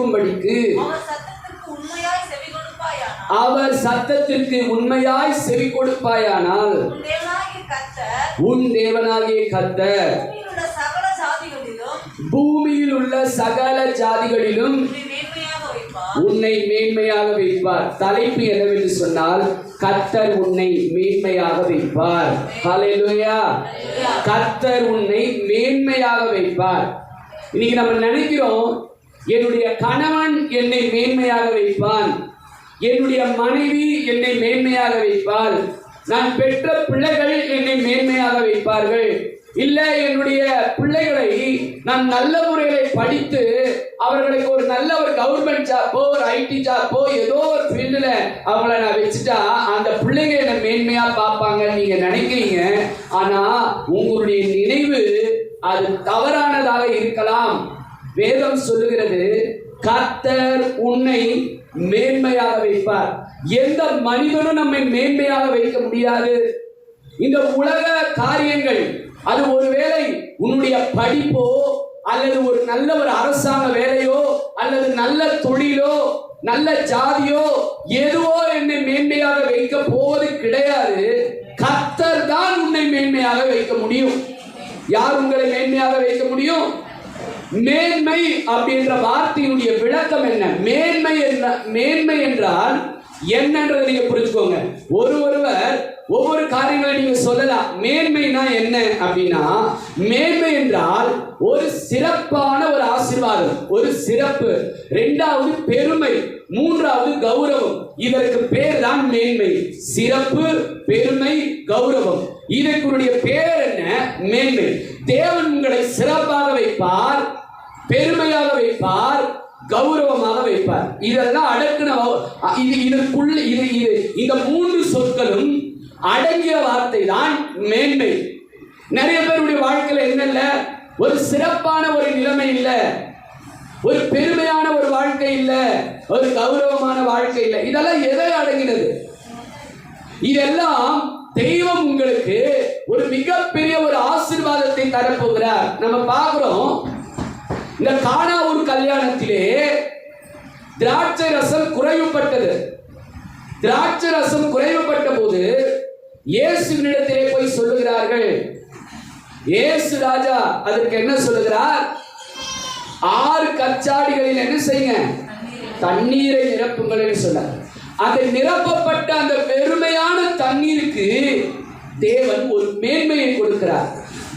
இருக்கும்படிக்கு அவர் சத்தத்திற்கு உண்மையாய் செவி கொடுப்பாயானால் உன் தேவனாகிய கர்த்தர் பூமியில் உள்ள சகல ஜாதிகளிலும் உன்னை மேன்மையாக வைப்பார். தலைப்பு என்னவென்று சொன்னால் கர்த்தர் உன்னை மேன்மையாக வைப்பார். ஹalleluya கர்த்தர் உன்னை மேன்மையாக வைப்பார். இன்னைக்கு நம்ம நினைக்கிறோம் என்னுடைய கணவன் என்னை மேன்மையாக வைப்பான் என்னுடைய மனைவி என்னை மேன்மையாக வைப்பாள் நான் பெற்ற பிள்ளைகள் என்னை மேன்மையாக வைப்பார்கள். இல்ல என்னுடைய பிள்ளைகளை நான் நல்ல முறைகளை படித்து அவர்களுக்கு ஒரு நல்ல ஒரு கவர்மெண்ட் ஜாப்போ ஒரு ஐடி ஜாப்போ ஏதோ ஒரு ஃபீல்டில் அவங்கள நான் வச்சுட்டா அந்த பிள்ளைங்க என்னை மேன்மையா பார்ப்பாங்க நீங்க நினைக்கிறீங்க. ஆனா உங்களுடைய நினைவு அது தவறானதாக இருக்கலாம். வேதம் சொல்லுகிறது கர்த்தர் உன்னை மேன்மையாக வைப்பார். எந்த மனிதனும் நம்மை மேன்மையாக வைக்க முடியாது. இந்த உலக காரியங்கள் அது ஒருவேளை உன்னுடைய படிப்போ அல்லது ஒரு நல்ல ஒரு அரசாங்க வேலையோ அல்லது நல்ல தொழிலோ நல்ல ஜாதியோ எதுவோ என்னை மேன்மையாக வைக்க போவது கிடையாது. கர்த்தர் தான் உன்னை மேன்மையாக வைக்க முடியும். யார் உங்களை மேன்மையாக வைக்க முடியும்? மேன்மை அப்படின்ற வார்த்தையினுடைய விளக்கம் என்ன? மேன்மை என்ன? மேன்மை என்றால் என்னன்றதை நீங்க புரிஞ்சுக்கோங்க. ஒரு ஒருவர் ஒவ்வொரு காரியங்களை நீங்க சொல்லலாம். மேன்மைனா என்ன அப்படின்னா மேன்மை என்றால் ஒரு சிறப்பான ஒரு ஆசீர்வாதம் ஒரு சிறப்பு. ரெண்டாவது பெருமை மூன்றாவது கௌரவம். இதற்கு பேர் தான் மேன்மை. சிறப்பு பெருமை கௌரவம். இதற்குடைய பேர் என்ன? மேன்மை. தேவன் உங்களை சிறப்பாக வைப்பார் பெருமையாக வைப்பார் கௌரவமாக வைப்பார். இதெல்லாம் அடக்கின இது இதற்குள்ள இது இது இந்த மூன்று சொற்களும் அடங்கிய வார்த்தை தான் மேன்மை. நிறைய பேருடைய வாழ்க்கையில என்னல்ல ஒரு சிறப்பான ஒரு நிலைமை இல்லை. ஒரு பெருமையான ஒரு வாழ்க்கை இல்லை. ஒரு கௌரவமான வாழ்க்கை இல்லை. இதெல்லாம் எதை அடங்கினது? இதெல்லாம் தெய்வம் உங்களுக்கு ஒரு மிகப்பெரிய ஒரு ஆசீர்வாதத்தை தரப்போகிறார். நம்ம பார்க்குறோம் இந்த கானா கல்யாணத்திலே திராட்சை ரசம் குறைவுபட்டது. திராட்சை ரசம் குறைவுபட்ட போது இயேசுவினிடத்திலே போய் சொல்லுகிறார்கள். இயேசு ராஜா அதற்கு என்ன சொல்லுகிறார்? ஆறு கச்சாடிகளில் என்ன செய்யுங்க? தண்ணீரை நிரப்புங்கள்னு சொன்னார். அதை நிரப்பப்பட்ட அந்த வெறுமையான தண்ணீருக்கு தேவன் ஒரு மேன்மையை கொடுக்கிறார்.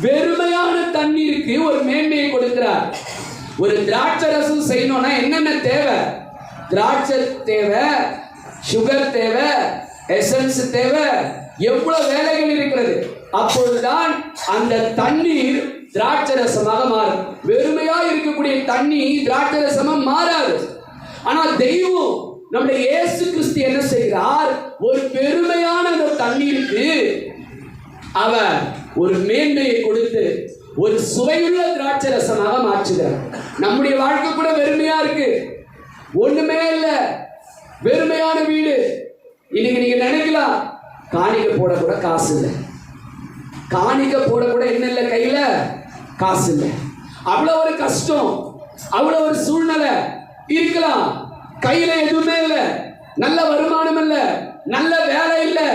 வெறுமையான தண்ணீருக்கு ஒரு மேன்மையை கொடுக்கிறார். ஒரு திராட்சை ரசம் செய்யணும்னா என்னென்ன தேவை? திராட்சை தேவை சுகர் தேவை எசன்ஸ் தேவை எவ்வளவு வேலைகள் இருக்கிறது? அப்பொழுதுதான் அந்த தண்ணீர் திராட்சை ரசமாக மாறும். வெறுமையா இருக்கக்கூடிய தண்ணி திராட்சை ரசமா மாறாது. ஆனால் தெய்வம் நம்முடைய இயேசு கிறிஸ்து என்ன செய்கிறார்? ஒரு பெருமையான அந்த தண்ணீருக்கு அவர் ஒரு மேன்மையை கொடுத்து ஒரு சுவையுள்ள திராட்சை ரசமாக மாற்றுகிறார். நம்முடைய வாழ்க்கை கூட வெறுமையா இருக்கு. ஒண்ணுமே இல்லை. வெறுமையான வீடு. இன்னைக்கு நீங்க நினைக்கலாம் காணிக்க போட கூட காசு இல்லை. காணிக்க போட கூட என்ன இல்லை கையில? காசு இல்லை. அவ்வளோ ஒரு கஷ்டம் அவ்வளோ ஒரு சூழ்நிலை. இருக்கலாம். கையில எதுவுமே இல்லை. நல்ல வருமானம் இல்லை. நல்ல வேலை இல்லை.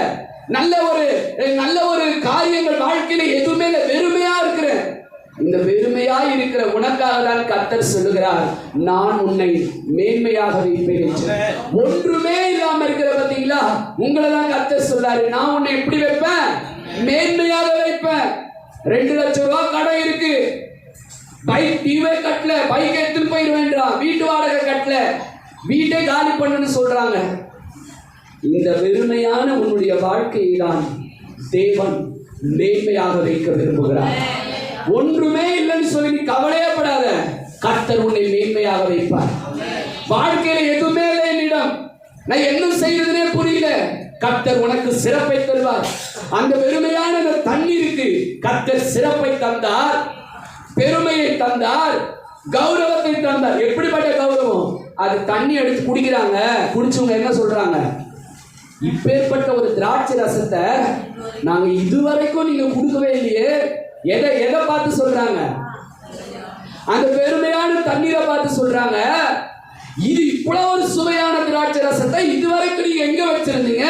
நல்ல ஒரு நல்ல ஒரு காரியங்கள் வாழ்க்கையில எதுவுமே இல்லை. வெறுமையா இருக்கிறேன். இந்த வெறுமையா இருக்கிற உனக்காக தான் கர்த்தர் சொல்லுகிறார் நான் உன்னை மேன்மையாக வைப்பேன். ஒன்றுமே இல்லாம இருக்கிற பாத்தீங்களா? உங்களை தான் கர்த்தர் சொல்றாரு நான் உன்னை எப்படி வைப்பேன்? மேன்மையாக வைப்பேன். ரெண்டு லட்சம் ரூபாய் கடன் இருக்கு. பைக் டிவே கட்டல பைக் எடுத்துட்டு போயிடுவேன்றான் வீட்டு வாடகை கட்டல. வீட்டை காலி பண்ணுன்னு சொல்றாங்க. இந்த வெறுமையான உன்னுடைய வாழ்க்கையை தான் தேவன் மேன்மையாக வைக்க விரும்புகிறார். ஒன்றுமே இல்லைன்னு சொல்லி நீ கவலையே படாத. கர்த்தர் உன்னை மேன்மையாக வைப்பார். வாழ்க்கையில எதுவுமே இல்லை என்னிடம். நான் என்ன செய்யறதுனே புரியல. கர்த்தர் உனக்கு சிறப்பை தருவார். அந்த பெருமையான அந்த தண்ணீருக்கு கர்த்தர் சிறப்பை தந்தார். பெருமையை தந்தார். கௌரவத்தை தந்தார். எப்படிப்பட்ட கௌரவம்? அது தண்ணி எடுத்து குடிக்கிறாங்க. குடிச்சவங்க என்ன சொல்றாங்க? இப்பேற்பட்ட ஒரு திராட்சை ரசத்தை நாங்க இதுவரைக்கும் நீங்க கொடுக்கவே இல்லையே. எதை எதை பார்த்து சொல்றாங்க? அந்த பெருமையான தண்ணீரை பார்த்து சொல்றாங்க. இது இவ்வளவு ஒரு சுவையான திராட்சை ரசத்தை இதுவரைக்கும் நீங்க எங்க வச்சிருந்தீங்க?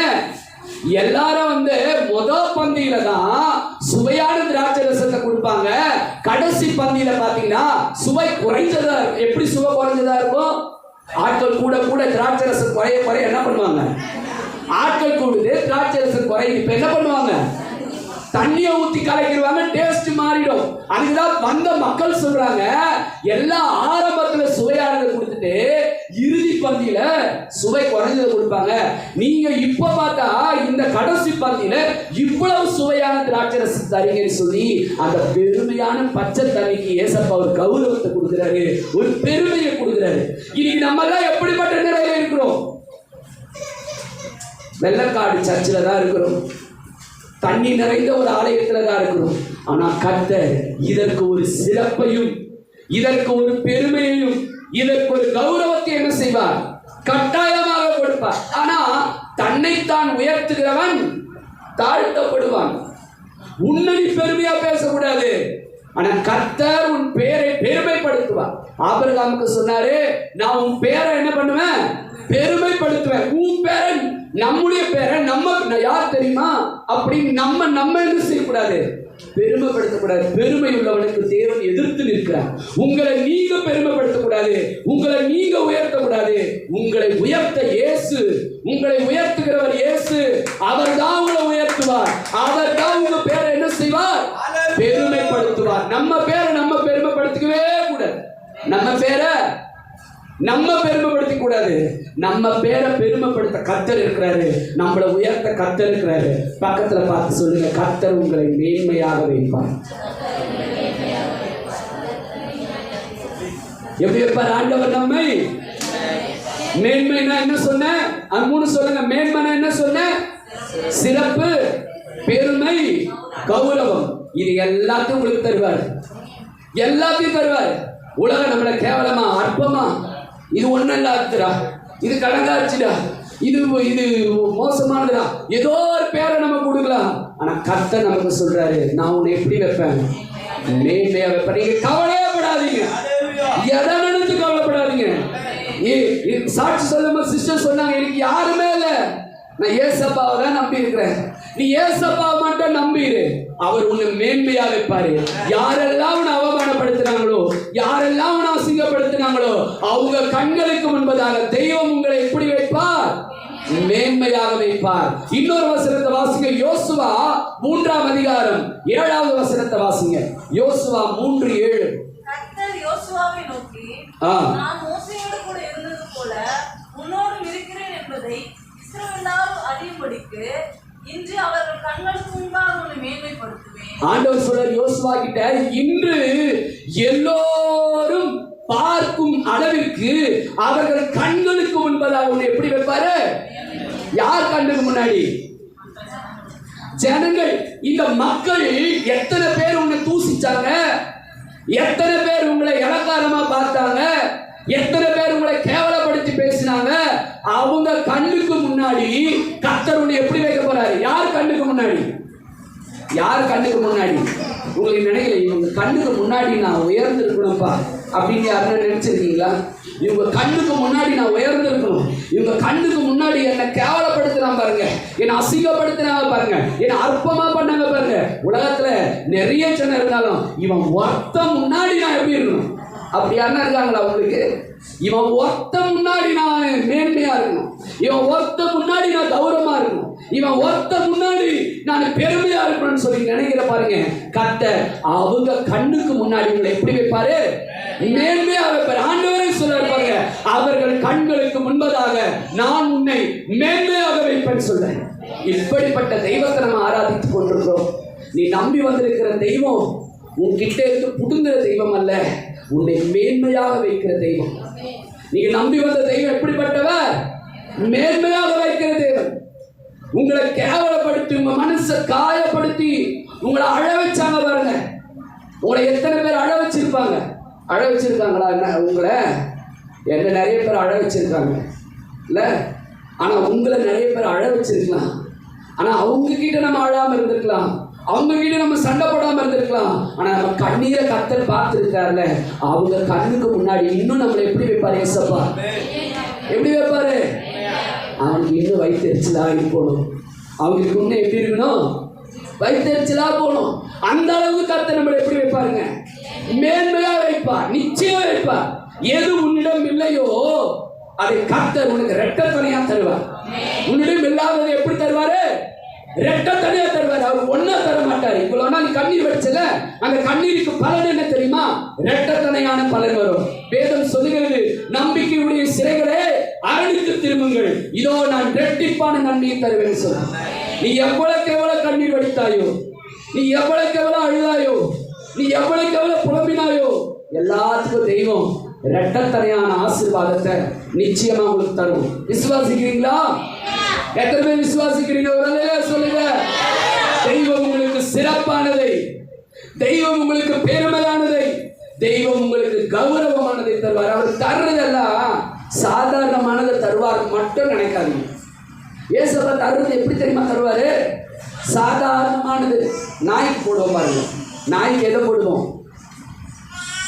எல்லாரும் வந்து முத பந்தியில தான் சுவையான திராட்சை ரசத்தை கொடுப்பாங்க. கடைசி பந்தியில பாத்தீங்கன்னா சுவை குறைஞ்சதா இருக்கும். எப்படி சுவை குறைஞ்சதா இருக்கும்? ஆட்கள் கூட கூட திராட்சை ரசம் குறைய குறைய என்ன பண்ணுவாங்க? ஆட்கள் கூடுது திராட்சை ரசம் குறையுது. இப்ப என்ன பண்ணுவாங்க? தண்ணியை ஊத்தி கலக்கிடுவாங்க டேஸ்ட் மாறிடும். அதுக்குதான் வந்த மக்கள் சொல்றாங்க எல்லாம் ஆரம்பத்துல சுவையானதை கொடுத்துட்டு இறுதி பந்தியில சுவை குறைஞ்சதை கொடுப்பாங்க. நீங்க இப்ப பார்த்தா இந்த கடைசி பந்தியில இவ்வளவு சுவையான திராட்சை ரசம் தரீங்கன்னு சொல்லி அந்த பெருமையான பச்சை தண்ணிக்கு ஏசப்பா ஒரு கௌரவத்தை கொடுக்குறாரு. ஒரு பெருமையை கொடுக்குறாரு. இன்னைக்கு நம்ம எல்லாம் எப்படிப்பட்ட நிலையில இருக்கிறோம்? வெள்ளக்காடு சர்ச்சில் தான் இருக்கிறோம். தண்ணி நிறைந்த ஒரு ஆலயத்தில் தான் இருக்கிறோம். ஆனால் கர்த்தர் இதற்கு ஒரு சிறப்பையும் இதற்கு ஒரு பெருமையையும் இதற்கு ஒரு கௌரவத்தை என்ன செய்வார்? கட்டாயமாக கொடுப்பார். ஆனா தன்னைத்தான் உயர்த்துகிறவன் தாழ்த்தப்படுவான். உன்னை பெருமையா பேசக்கூடாது. ஆனா கர்த்தர் உன் பேரை பெருமைப்படுத்துவார். ஆபரகாமுக்கு சொன்னாரு நான் உன் பேரை என்ன பண்ணுவேன்? பெருமைப்படுத்துவேன். உன் பேரன் நம்முடைய பேரை நம்ம யார் தெரியுமா? அப்படின்னு நம்ம நம்ம என்ன செய்யக்கூடாது. பெருமைப்படுத்தக்கூடாது. பெருமை உள்ளவனுக்கு தேவன் எதிர்த்து நிற்கிறார். உங்களை நீங்க பெருமைப்படுத்தக்கூடாது. உங்களை நீங்க உயர்த்தக்கூடாது. உங்களை உயர்த்த இயேசு உங்களை உயர்த்துகிறவர் இயேசு. அவர் தான் உங்களை உயர்த்துவார். அவர் தான் உங்க பேரை என்ன செய்வார்? பெருமைப்படுத்துவார். நம்ம பேரை நம்ம பெருமைப்படுத்திக்கவே கூடாது. நம்ம பேரை நம்ம பெருமைப்படுத்தி கூடாது. நம்ம பேரை பெருமைப்படுத்த கத்தர் இருக்கிறாரு. நம்மளை உயர்த்த கத்தர் இருக்கிறாரு. பக்கத்துல பார்த்து சொல்லுங்க கத்தர் உங்களை மேன்மையாக வைப்பார். எப்படி வைப்பார்? ஆண்டவர் நம்மை மேன்மைனா என்ன சொன்னேன் அது மூணு சொல்லுங்க. மேன்மைனா என்ன சொன்னேன் சிறப்பு பெருமை கௌரவம். இது எல்லாத்தையும் உங்களுக்கு தருவார். எல்லாத்தையும் தருவார். உலகம் நம்மளை கேவலமா அற்பமா இது ஒண்ணும் இல்லாதடா இது கடங்காச்சுடா இது இது மோசமானதுடா. ஏதோ ஒரு பேரை நம்ம கொடுக்கலாம். ஆனா கர்த்தர் நமக்கு சொல்றாரு நான் உன்னை எப்படி வைப்பேன்? மேன்மையா வைப்பேன். நீங்க கவலையே படாதீங்க எதை நினைச்சு கவலைப்படாதீங்க. சாட்சி சொல்லும்போது சிஸ்டர் சொன்னாங்க எனக்கு யாருமே இல்ல. நான் ஏசப்பாவை தான் நம்பி இருக்கிறேன் நீ ஏசப்பாவை மட்டும் நம்பிரு. அவர் உன்னை மேன்மையா வைப்பாரு. யாரெல்லாம் உன்னை அவமானப்படுத்தினாங்களோ யாரெல்லாம் உன்னை அசிங்கப்படுத்தினாங்களோ அவங்க கண்களுக்கு முன்பதாக தெய்வம் உங்களை எப்படி வைப்பார்? மேன்மையாக வைப்பார். இன்னொரு வசனத்தை வாசிங்க. யோசுவா மூன்றாம் அதிகாரம் ஏழாவது வசனத்தை வாசிங்க. யோசுவா மூன்று ஏழு. யோசுவாவை நோக்கி ஆ. நான் மோசையோடு கூட இருந்தது போல உன்னோடும் இருக்கிறேன் என்பதை இஸ்ரவேலாரும் அறியும்படிக்கு இன்று அவர்கள் கண்களுக்கு முன்பாக உன்னை மேன்மைப்படுத்துவேன் ஆண்டவர் சொல்றார் யோசுவா கிட்ட இன்று எல்லோரும் பார்க்கும் அளவிற்கு அவர்கள் கண்களுக்கு முன்பதாக உன்னை எப்படி வைப்பாரு? யார் கண்ணுக்கு முன்னாடி? ஜனங்கள். இந்த மக்கள் எத்தனை பேர் உன்னை தூசிச்சாங்க? எத்தனை பேர் உங்களை இலக்காரமா பார்த்தாங்க? எத்தனை பேர் உங்களை கேவலப்படுத்தி பேசினாங்க? அவங்க கண்ணுக்கு முன்னாடி கத்தர் உன்னை எப்படி வைக்க போறாரு? யார் கண்ணுக்கு முன்னாடி? யார் கண்ணுக்கு முன்னாடி? உங்களுக்கு நினைக்கல இவங்க கண்ணுக்கு முன்னாடி நான் உயர்ந்திருக்கணும்ப்பா அப்படின்னு யாருன்னா நினைச்சிருக்கீங்களா? இவங்க கண்ணுக்கு முன்னாடி நான் உயர்ந்திருக்கணும். இவங்க கண்ணுக்கு முன்னாடி என்னை கேவலப்படுத்தினா பாருங்க. என்னை அசிங்கப்படுத்தினாங்க பாருங்க. என்னை அற்பமா பண்ணாங்க பாருங்க. உலகத்துல நிறைய ஜனம் இருந்தாலும் இவன் ஒருத்த முன்னாடி நான் எப்படி இருக்கணும்? அப்படி யாருன்னா இருக்காங்களா உங்களுக்கு? இவன் ஒருத்த முன்னாடி நான் மேன்மையா இருக்கணும். இவன் ஒருத்த முன்னாடி நான் கௌரவமா இருக்கணும். இவன் ஒருத்த முன்னாடி நான் பெருமையா இருக்கணும்னு சொல்லி நினைக்கிற பாருங்க கத்த அவங்க கண்ணுக்கு முன்னாடி உங்களை எப்படி வைப்பாரு? மேன்மையா வைப்பாரு. ஆண்டவரே சொல்ல பாருங்க அவர்கள் கண்களுக்கு முன்பதாக நான் உன்னை மேன்மையாக வைப்பேன் சொல்றேன். இப்படிப்பட்ட தெய்வத்தை நம்ம ஆராதித்துக் கொண்டிருக்கிறோம். நீ நம்பி வந்திருக்கிற தெய்வம் உன்கிட்ட இருந்து புடுங்குற தெய்வம் அல்ல. உன்னை மேன்மையாக வைக்கிற தெய்வம். நீங்க நம்பி வந்த தெய்வம் எப்படிப்பட்டவர்? மேன்மையாக வைக்கிற தெய்வம். உங்களை கேவலப்படுத்தி உங்க மனசை காயப்படுத்தி உங்களை அழ வச்சாங்க பாருங்க. உங்களை எத்தனை பேர் அழ வச்சிருப்பாங்க? அழ வச்சிருக்காங்களா? என்ன உங்களை? என்ன நிறைய பேர் அழ வச்சிருக்காங்க. இல்ல? ஆனா உங்களை நிறைய பேர் அழ வச்சிருக்கலாம். ஆனா அவங்க கிட்ட நம்ம அழாம இருந்திருக்கலாம். அவங்க கிட்ட நம்ம சண்டை போடாம இருந்திருக்கலாம். ஆனா நம்ம கண்ணீரை கத்தர் பார்த்துருக்காருல அவங்க கண்ணுக்கு முன்னாடி இன்னும் நம்மளை எப்படி வைப்பாரு ஏசப்பா எப்படி வைப்பாரு? அவனுக்கு இன்னும் வயிற்றுச்சலா இருக்கணும். அவங்களுக்கு இன்னும் எப்படி இருக்கணும்? வயிற்றுச்சலா போகணும். அந்த அளவுக்கு கத்தர் நம்மளை எப்படி வைப்பாருங்க? மேன்மையா வைப்பார். நிச்சயம் வைப்பார். எது உன்னிடம் இல்லையோ அதை கத்தர் உனக்கு ரெட்ட துணையா தருவார். உன்னிடம் ரெட்ட தனியா தருவார். அவர் ஒன்னா தர மாட்டார் இவ்வளவு நாள் நீ கண்ணீர் வச்சல அந்த கண்ணீருக்கு பலன் என்ன தெரியுமா? ரெட்ட தனையான பலன் வரும். வேதம் சொல்லுகிறது நம்பிக்கையுடைய சிறைகளே அரணித்து திரும்புங்கள். இதோ நான் ரெட்டிப்பான நன்மையை தருவேன் சொல்ல நீ எவ்வளவுக்கு எவ்வளவு கண்ணீர் வடித்தாயோ நீ எவ்வளவுக்கு எவ்வளவு அழுதாயோ நீ எவ்வளவுக்கு எவ்வளவு புலம்பினாயோ எல்லாத்துக்கும் தெய்வம் ரெட்டத்தனையான ஆசீர்வாதத்தை நிச்சயமா உங்களுக்கு தரும். விசுவாசிக்கிறீங்களா? எத்தனை பேர் விசுவாசிக்கிறீங்க ஒரு அல்லையா சொல்லுங்க. தெய்வம் உங்களுக்கு சிறப்பானதை தெய்வம் உங்களுக்கு பெருமையானதை தெய்வம் உங்களுக்கு கௌரவமானதை தருவார். அவர் தர்றதெல்லாம் சாதாரணமானதை தருவார் மட்டும் நினைக்காதீங்க. ஏசப்பா தருவது எப்படி தெரியுமா தருவாரு? சாதாரணமானது. நாய்க்கு போடுவோம் பாருங்க. நாய்க்கு எதை போடுவோம்?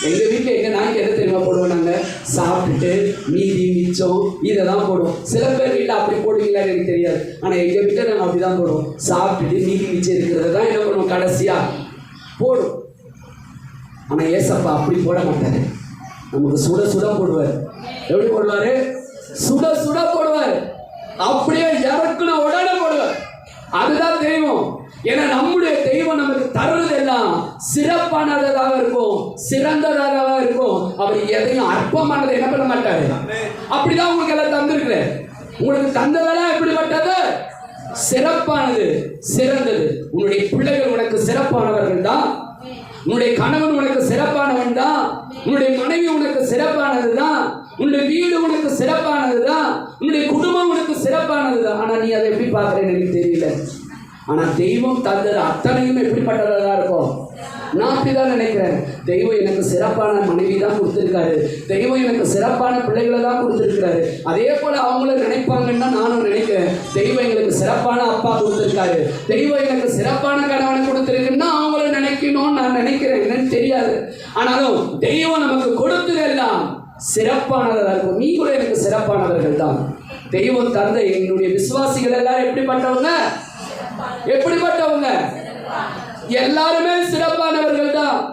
எங்க வீட்டில் எங்க நாய்க்கு என்ன தெரியுமா போடுவோம் நாங்க? சாப்பிட்டுட்டு மீதி மிச்சம் இதை தான் போடுவோம். சில பேர் வீட்டில் அப்படி போடுவீங்களான்னு எனக்கு தெரியாது. ஆனா எங்க வீட்டில் நாங்கள் அப்படி தான் போடுவோம். சாப்பிட்டுட்டு மீதி மிச்சம் இருக்கிறத தான் என்ன பண்ணுவோம்? கடைசியா போடும் ஆனா ஏசப்பா அப்படி போட மாட்டாரு. நமக்கு சுட சுட போடுவார். எப்படி போடுவாரு? சுட சுட போடுவார். அப்படியே இறக்குன உடனே போடுவார். அதுதான் தெய்வம். ஏன்னா நம்முடைய தெய்வம் நமக்கு தருவது எல்லாம் சிறப்பானதாக இருக்கும் சிறந்ததாக இருக்கும். அவர் எதையும் அற்பமானதை என்ன பண்ண மாட்டாரு? அப்படிதான் உங்களுக்கு எல்லாம் தந்திருக்கிறேன். உங்களுக்கு தந்ததெல்லாம் எப்படிப்பட்டது? சிறப்பானது சிறந்தது. உன்னுடைய பிள்ளைகள் உனக்கு சிறப்பானவர்கள் தான். உன்னுடைய கணவன் உனக்கு சிறப்பானவன் தான். உன்னுடைய மனைவி உனக்கு சிறப்பானது தான். உன்னுடைய வீடு உனக்கு சிறப்பானது தான். உன்னுடைய குடும்பம் உனக்கு சிறப்பானது தான். ஆனா நீ அதை எப்படி பார்க்கறேன்னு எனக்கு தெரியல. ஆனா தெய்வம் தந்தது அத்தனையும் எப்படிப்பட்டதா இருக்கும்? நான் அப்படிதான் நினைக்கிறேன். தெய்வம் எனக்கு சிறப்பான மனைவி தான் கொடுத்துருக்காரு. தெய்வம் எனக்கு சிறப்பான பிள்ளைகளை தான் கொடுத்துருக்காரு அதே போல அவங்களும் நினைப்பாங்கன்னா நானும் நினைக்கிறேன். தெய்வம் எங்களுக்கு சிறப்பான அப்பா கொடுத்துருக்காரு. தெய்வம் எனக்கு சிறப்பான கணவனை கொடுத்துருக்குன்னா அவங்களும் நினைக்கணும்னு நான் நினைக்கிறேன். என்னன்னு தெரியாது. ஆனாலும் தெய்வம் நமக்கு கொடுத்ததெல்லாம் சிறப்பானதாக இருக்கும். நீ கூட எனக்கு சிறப்பானவர்கள் தான். தெய்வம் தந்த என்னுடைய விசுவாசிகள் எல்லாரும் எப்படிப்பட்டவங்க? எப்படிப்பட்டவங்க? எல்லாருமே சிறப்பானவர்கள் தான்